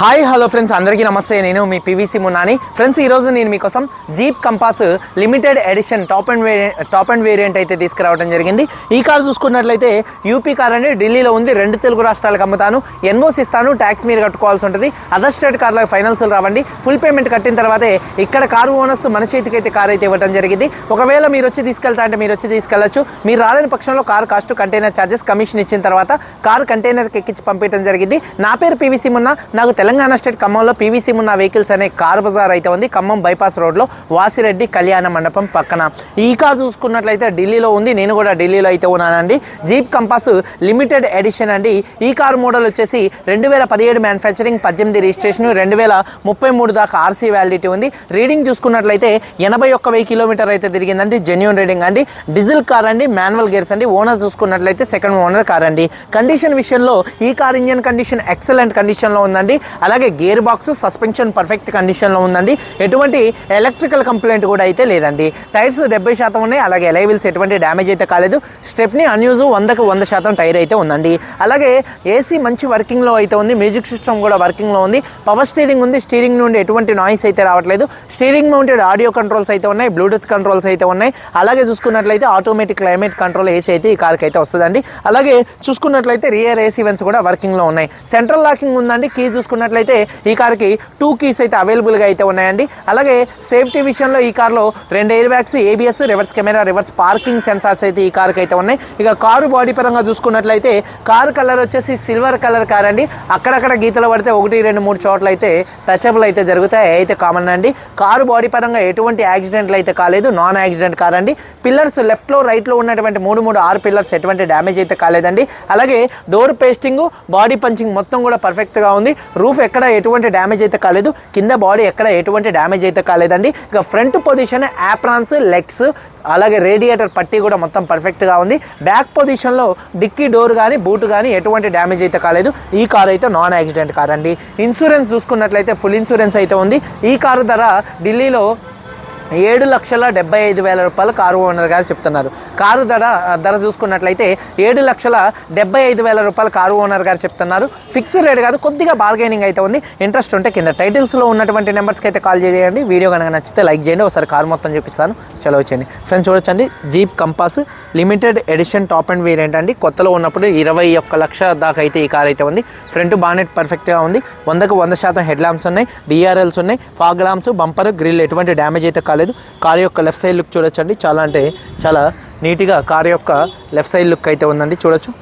Hi hello friends అందరికీ నమస్తే. నేను మీ పివిసి మున్నాని. ఫ్రెండ్స్ ఈరోజు నేను మీకోసం Jeep Compass limited edition top end variant top end variant అయితే తీసుకురావడం జరిగింది. ఈ కార్ చూసుకున్నట్లయితే యూపీ కార్ అండి ఢిల్లీలో ఉంది. రెండు తెలుగు రాష్ట్రాలకు అమ్ముతాను. ఎన్ఓస్ ఇస్తాను. ట్యాక్స్ మీరు కట్టుకోవాల్సి ఉంటుంది. అదర్ స్టేట్ కార్లకు ఫైనల్స్ రావండి. ఫుల్ పేమెంట్ కట్టిన తర్వాతే ఇక్కడ కారు ఓనర్స్ మన చేతికి అయితే కార్ అయితే ఇవ్వడం జరిగింది. ఒకవేళ మీరు వచ్చి తీసుకెళ్తా అంటే మీరు వచ్చి తీసుకెళ్ళొచ్చు మీరు రాలేని పక్షంలో car cost container charges commission ఇచ్చిన తర్వాత కార్ కంటైనర్కి ఎక్కించి పంపించడం జరిగింది. నా పేరు పీవీసీ మున్న. నాకు తెలంగాణ స్టేట్ ఖమ్మంలో పీవీసీ ఉన్న వెహికల్స్ అనే కార్ బజార్ అయితే ఉంది. ఖమ్మం బైపాస్ రోడ్లో వాసిరెడ్డి కళ్యాణ మండపం పక్కన. ఈ కార్ చూసుకున్నట్లయితే ఢిల్లీలో ఉంది. నేను కూడా ఢిల్లీలో అయితే ఉన్నానండి. జీప్ కంపాస్ లిమిటెడ్ ఎడిషన్ అండి. ఈ కార్ మోడల్ వచ్చేసి రెండు వేల పదిహేడు మ్యానుఫ్యాక్చరింగ్ పద్దెనిమిది రిజిస్ట్రేషన్ రెండు వేల ముప్పై మూడు దాకా ఆర్సీ వ్యాలిడిటీ ఉంది. రీడింగ్ చూసుకున్నట్లయితే ఎనభై ఒక్క వెయ్యి కిలోమీటర్ అయితే తిరిగిందండి. జెన్యున్ రీడింగ్ అండి. డీజిల్ కార్ అండి. మాన్యువల్ గేర్స్ అండి. ఓనర్ చూసుకున్నట్లయితే సెకండ్ ఓనర్ కార్ అండి. కండిషన్ విషయంలో ఈ కార్ ఇంజన్ కండిషన్ ఎక్సలెంట్ కండిషన్లో ఉందండి. అలాగే గేర్ బాక్స్ సస్పెన్షన్ పర్ఫెక్ట్ కండిషన్లో ఉందండి. ఎటువంటి ఎలక్ట్రికల్ కంప్లైంట్ కూడా అయితే లేదండి. టైర్స్ డెబ్బై శాతం ఉన్నాయి. అలాగే ఎలైవిల్స్ ఎటువంటి డ్యామేజ్ అయితే కాలేదు. స్టెప్ని అన్యూజ్ వందకు వంద శాతం టైర్ అయితే ఉందండి. అలాగే ఏసీ మంచి వర్కింగ్లో అయితే ఉంది. మ్యూజిక్ సిస్టమ్ కూడా వర్కింగ్లో ఉంది. పవర్ స్టీరింగ్ ఉంది. స్టీరింగ్ నుండి ఎటువంటి నాయిస్ అయితే రావట్లేదు. స్టీరింగ్ మౌంటెడ్ ఆడియో కంట్రోల్స్ అయితే ఉన్నాయి. బ్లూటూత్ కంట్రోల్స్ అయితే ఉన్నాయి. అలాగే చూసుకున్నట్లయితే ఆటోమేటిక్ క్లైమేట్ కంట్రోల్ ఏసీ అయితే ఈ కార్కి అయితే వస్తుందండి. అలాగే చూసుకున్నట్లయితే రియర్ ఏసీ వెన్స్ కూడా వర్కింగ్లో ఉన్నాయి. సెంట్రల్ లాకింగ్ ఉందండి. కీ చూసుకున్న చూసుకున్నట్లయితే ఈ కార్కి టూ కీస్ అయితే అవైలబుల్గా అయితే ఉన్నాయండి. అలాగే సేఫ్టీ విషయంలో ఈ కార్లో రెండు air bags ABS reverse camera reverse parking sensors అయితే ఈ కార్కి అయితే ఉన్నాయి. ఇక కారు బాడీ పరంగా చూసుకున్నట్లయితే కారు కలర్ వచ్చేసి సిల్వర్ కలర్ కార్ అండి. అక్కడక్కడ గీతలు పడితే ఒకటి రెండు మూడు చోట్ల అయితే టచబుల్ అయితే జరుగుతాయి. అయితే కామన్ అండి. కారు బాడీ పరంగా ఎటువంటి యాక్సిడెంట్లు అయితే కాలేదు. నాన్ యాక్సిడెంట్ కార్ అండి. పిల్లర్స్ లెఫ్ట్లో రైట్లో ఉన్నటువంటి మూడు మూడు ఆరు పిల్లర్స్ ఎటువంటి డ్యామేజ్ అయితే కాలేదండి. అలాగే డోర్ పేస్టింగ్ బాడీ పంచింగ్ మొత్తం కూడా పర్ఫెక్ట్గా ఉంది. రూఫ్ ఎక్కడ ఎటువంటి డ్యామేజ్ అయితే కాలేదు. కింద బాడీ ఎక్కడ ఎటువంటి డ్యామేజ్ అయితే కాలేదండి. ఇక ఫ్రంట్ పొజిషన్ యాప్రాన్స్ లెగ్స్ అలాగే రేడియేటర్ పట్టీ కూడా మొత్తం పర్ఫెక్ట్గా ఉంది. బ్యాక్ పొజిషన్లో డిక్కీ డోర్ కానీ బూట్ కానీ ఎటువంటి డ్యామేజ్ అయితే కాలేదు. ఈ కార్ అయితే నాన్ యాక్సిడెంట్ కార్ అండి. ఇన్సూరెన్స్ చూసుకున్నట్లయితే ఫుల్ ఇన్సూరెన్స్ అయితే ఉంది. ఈ కారు ధర ఢిల్లీలో ఏడు లక్షల డెబ్బై ఐదు వేల రూపాయలు కారు ఓనర్ గారు చెప్తున్నారు. కారు ధర ధర చూసుకున్నట్లయితే ఏడు లక్షల డెబ్బై ఐదు వేల రూపాయలు కారు ఓనర్ గారు చెప్తున్నారు. ఫిక్స్డ్ రేట్ కాదు కొద్దిగా బార్గెనింగ్ అయితే ఉంది. ఇంట్రెస్ట్ ఉంటే కింద టైటిల్స్లో ఉన్నటువంటి నెంబర్స్కి అయితే కాల్ చేయండి. వీడియో కనుక నచ్చితే లైక్ చేయండి. ఒకసారి కారు మొత్తం చూపిస్తాను. చలో వచ్చేయండి. ఫ్రెండ్స్ చూడొచ్చండి. Jeep Compass limited edition top end variant అండి. కొత్తలో ఉన్నప్పుడు ఇరవై ఒక్క లక్ష దాకా అయితే ఈ కార్ అయితే ఉంది. ఫ్రంట్ బానెట్ పర్ఫెక్ట్గా ఉంది. వందకు వంద శాతం హెడ్ ల్యాంప్స్ ఉన్నాయి. డిఆర్ఎల్స్ ఉన్నాయి. ఫాగ్ ల్యాంప్స్ బంపర్ గ్రిల్ ఎటువంటి డ్యామేజ్ అయితే కాలేదు. కార్ యొక్క లెఫ్ట్ సైడ్ లుక్ చూడొచ్చండి. చాలా అంటే చాలా నీట్గా కార్ యొక్క లెఫ్ట్ సైడ్ లుక్ అయితే ఉందండి. చూడొచ్చు.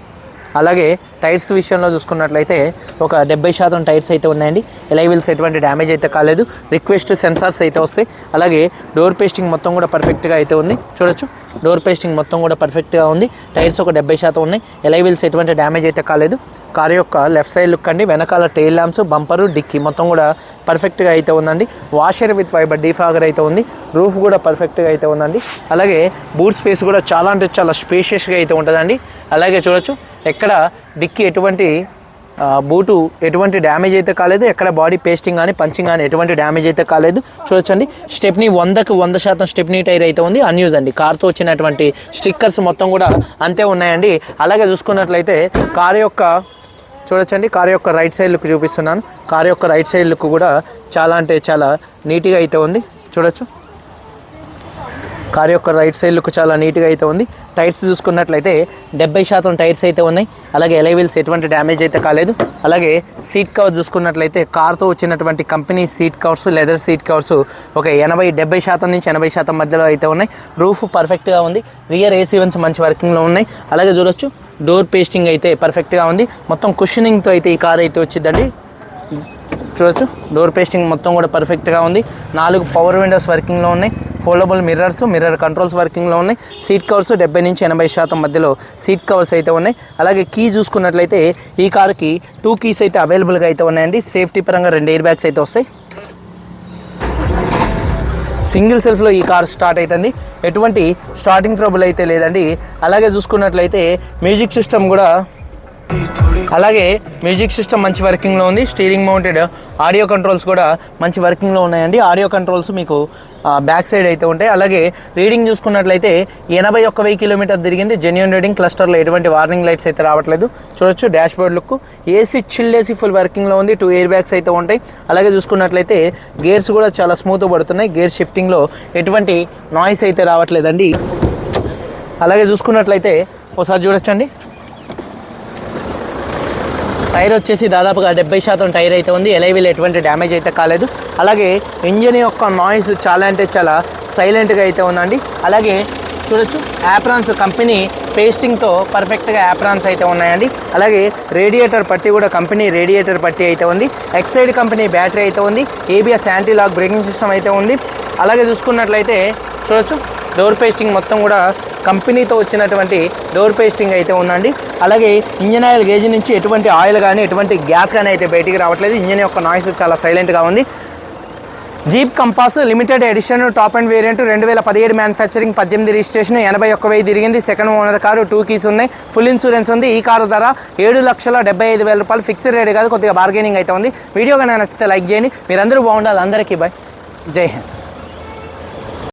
అలాగే టైర్స్ విషయంలో చూసుకున్నట్లయితే ఒక డెబ్బై శాతం టైర్స్ అయితే ఉన్నాయండి. ఎలైవిల్స్ ఎటువంటి డ్యామేజ్ అయితే కాలేదు. రిక్వెస్ట్ సెన్సార్స్ అయితే వస్తాయి. అలాగే డోర్ పేస్టింగ్ మొత్తం కూడా పర్ఫెక్ట్గా అయితే ఉంది. చూడొచ్చు. డోర్ పేస్టింగ్ మొత్తం కూడా పర్ఫెక్ట్గా ఉంది. టైర్స్ ఒక డెబ్బై శాతం ఉన్నాయి. ఎలైవిల్స్ ఎటువంటి డ్యామేజ్ అయితే కాలేదు. కార్ యొక్క లెఫ్ట్ సైడ్ లుక్ అండి. వెనకాల టైల్ ల్యాంప్స్ బంపరు డిక్కీ మొత్తం కూడా పర్ఫెక్ట్గా అయితే ఉందండి. వాషర్ విత్ ఫైబర్ డీఫాగర్ అయితే ఉంది. రూఫ్ కూడా పర్ఫెక్ట్గా అయితే ఉందండి. అలాగే బూట్ స్పేస్ కూడా చాలా అంటే చాలా స్పేషియస్గా అయితే ఉంటుందండి. అలాగే చూడొచ్చు. ఎక్కడ డిక్కీ ఎటువంటి బూటు ఎటువంటి డ్యామేజ్ అయితే కాలేదు. ఎక్కడ బాడీ పేస్టింగ్ కానీ పంచింగ్ కానీ ఎటువంటి డ్యామేజ్ అయితే కాలేదు. చూడొచ్చండి. స్టెప్నీ వందకు వంద శాతం స్టెప్నీ టైర్ అయితే ఉంది. అన్యూజ్ అండి. కార్తో వచ్చినటువంటి స్టిక్కర్స్ మొత్తం కూడా అంతే ఉన్నాయండి. అలాగే చూసుకున్నట్లయితే కార్ యొక్క చూడొచ్చండి. కార్ యొక్క రైట్ సైడ్ లుక్ చూపిస్తున్నాను. కార్ యొక్క రైట్ సైడ్ లుక్ కూడా చాలా అంటే చాలా నీట్గా అయితే ఉంది. చూడొచ్చు. కార్ యొక్క రైట్ సైడ్ లుక్ చాలా నీట్గా అయితే ఉంది. టైర్స్ చూసుకున్నట్లయితే డెబ్బై శాతం టైర్స్ అయితే ఉన్నాయి. అలాగే ఎలైవిల్స్ ఎటువంటి డ్యామేజ్ అయితే కాలేదు. అలాగే సీట్ కవర్ చూసుకున్నట్లయితే కార్తో వచ్చినటువంటి company seat covers leather seat covers ఒక ఎనభై డెబ్బై శాతం నుంచి ఎనభై శాతం మధ్యలో అయితే ఉన్నాయి. రూఫ్ పర్ఫెక్ట్గా ఉంది. రియర్ ఏసీ వన్స్ మంచి వర్కింగ్లో ఉన్నాయి. అలాగే చూడొచ్చు డోర్ పేస్టింగ్ అయితే పర్ఫెక్ట్గా ఉంది. మొత్తం కుషనింగ్తో అయితే ఈ కార్ అయితే వచ్చిందండి. చూడొచ్చు డోర్ పేస్టింగ్ మొత్తం కూడా పర్ఫెక్ట్గా ఉంది. నాలుగు పవర్ విండోస్ వర్కింగ్లో ఉన్నాయి. ఫోల్డబుల్ మిర్రర్స్ మిర్రర్ కంట్రోల్స్ వర్కింగ్లో ఉన్నాయి. సీట్ కవర్స్ డెబ్బై నుంచి ఎనభై శాతం మధ్యలో సీట్ కవర్స్ అయితే ఉన్నాయి. అలాగే కీ చూసుకున్నట్లయితే ఈ కార్కి టూ కీస్ అయితే అవైలబుల్గా అయితే ఉన్నాయండి. సేఫ్టీ పరంగా రెండు ఎయిర్ బ్యాగ్స్ అయితే వస్తాయి. సింగిల్ సెల్ఫ్లో ఈ కార్ స్టార్ట్ అవుతుంది ఎటువంటి స్టార్టింగ్ ట్రబుల్ అయితే లేదండి. అలాగే చూసుకున్నట్లయితే మ్యూజిక్ సిస్టమ్ కూడా అలాగే మ్యూజిక్ సిస్టమ్ మంచి వర్కింగ్లో ఉంది. స్టీరింగ్ మౌంటెడ్ ఆడియో కంట్రోల్స్ కూడా మంచి వర్కింగ్లో ఉన్నాయండి. ఆడియో కంట్రోల్స్ మీకు బ్యాక్ సైడ్ అయితే ఉంటాయి. అలాగే రీడింగ్ చూసుకున్నట్లయితే ఎనభై ఒక్క వెయ్యి కిలోమీటర్ తిరిగింది. జెన్యున్ రీడింగ్ క్లస్టర్లో ఎటువంటి వార్నింగ్ లైట్స్ అయితే రావట్లేదు. చూడొచ్చు dashboard look AC chilled AC full వర్కింగ్లో ఉంది. టూ ఎయిర్ బ్యాగ్స్ అయితే ఉంటాయి. అలాగే చూసుకున్నట్లయితే గేర్స్ కూడా చాలా స్మూత్ పడుతున్నాయి. గేర్ షిఫ్టింగ్లో ఎటువంటి నాయిస్ అయితే రావట్లేదండి. అలాగే చూసుకున్నట్లయితే ఒకసారి చూడొచ్చండి. టైర్ వచ్చేసి దాదాపుగా డెబ్బై శాతం టైర్ అయితే ఉంది. ఎలైవీలు ఎటువంటి డ్యామేజ్ అయితే కాలేదు. అలాగే ఇంజిన్ యొక్క నాయిస్ చాలా అంటే చాలా సైలెంట్గా అయితే ఉందండి. అలాగే చూడొచ్చు యాప్రాన్స్ కంపెనీ పేస్టింగ్తో పర్ఫెక్ట్గా యాప్రాన్స్ అయితే ఉన్నాయండి. అలాగే రేడియేటర్ పట్టి కూడా కంపెనీ రేడియేటర్ పట్టి అయితే ఉంది. ఎక్సైడ్ కంపెనీ బ్యాటరీ అయితే ఉంది. ABS anti lock braking system అయితే ఉంది. అలాగే చూసుకున్నట్లయితే చూడొచ్చు డోర్ పేస్టింగ్ మొత్తం కూడా కంపెనీతో వచ్చినటువంటి డోర్ పేస్టింగ్ అయితే ఉందండి. అలాగే ఇంజన్ ఆయిల్ గేజ్ నుంచి ఎటువంటి ఆయిల్ కానీ ఎటువంటి గ్యాస్ కానీ అయితే బయటికి రావట్లేదు. ఇంజన్ యొక్క నాయిస్ చాలా సైలెంట్గా ఉంది. Jeep Compass limited edition top end variant రెండు వేల పదిహేడు మ్యానుఫ్యాక్చరింగ్ పద్దెనిమిది రిజిస్ట్రేషన్ ఎనభై ఒక్క వెయ్యి తిరిగింది. Second owner car two keys ఉన్నాయి. ఫుల్ ఇన్సూరెన్స్ ఉంది. ఈ కారు ధర ఏడు లక్షల డెబ్బై ఐదు వేల రూపాయలు. ఫిక్స్డ్ రేట్ కాదు కొద్దిగా బార్గెనింగ్ అయితే ఉంది. వీడియో కానీ నచ్చితే లైక్ చేయండి. మీరందరూ బాగుండాలి. అందరికీ బాయ్ జై హింద్.